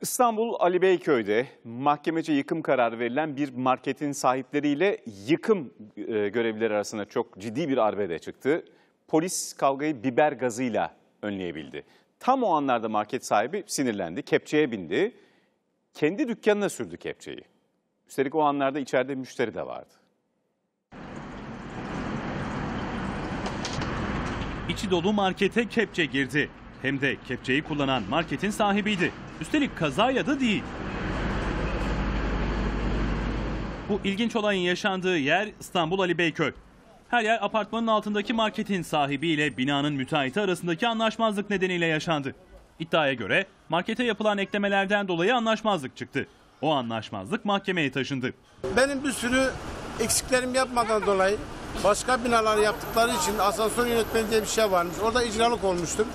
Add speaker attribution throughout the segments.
Speaker 1: İstanbul Ali Beyköy'de mahkemece yıkım kararı verilen bir marketin sahipleriyle yıkım e, görevlileri arasında çok ciddi bir arbede çıktı. Polis kavgayı biber gazıyla önleyebildi. Tam o anlarda market sahibi sinirlendi, kepçeye bindi. Kendi dükkanına sürdü kepçeyi. Üstelik o anlarda içeride müşteri de vardı.
Speaker 2: İçi dolu markete kepçe girdi. Hem de kepçeyi kullanan marketin sahibiydi. Üstelik kazayla da değil. Bu ilginç olayın yaşandığı yer İstanbul Ali Beyköy. Her yer apartmanın altındaki marketin sahibiyle binanın müteahhiti arasındaki anlaşmazlık nedeniyle yaşandı. İddiaya göre markete yapılan eklemelerden dolayı anlaşmazlık çıktı. O anlaşmazlık mahkemeye taşındı.
Speaker 3: Benim bir sürü eksiklerim yapmadan dolayı başka binalar yaptıkları için asansör yönetmeni diye bir şey varmış. Orada icralık olmuştum.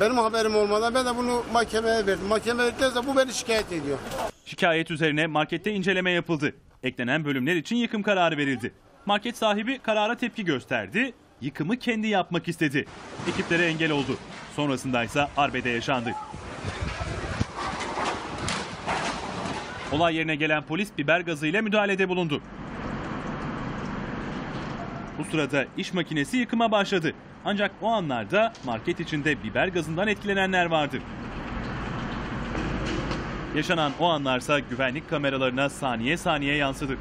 Speaker 3: Benim haberim olmadan ben de bunu mahkemeye verdim. Mahkeme verdiklerse bu beni şikayet ediyor.
Speaker 2: Şikayet üzerine markette inceleme yapıldı. Eklenen bölümler için yıkım kararı verildi. Market sahibi karara tepki gösterdi. Yıkımı kendi yapmak istedi. Ekiplere engel oldu. Sonrasında ise arbede yaşandı. Olay yerine gelen polis biber gazıyla müdahalede bulundu. Bu sırada iş makinesi yıkıma başladı. Ancak o anlarda market içinde biber gazından etkilenenler vardı. Yaşanan o anlarsa güvenlik kameralarına saniye saniye yansıdı.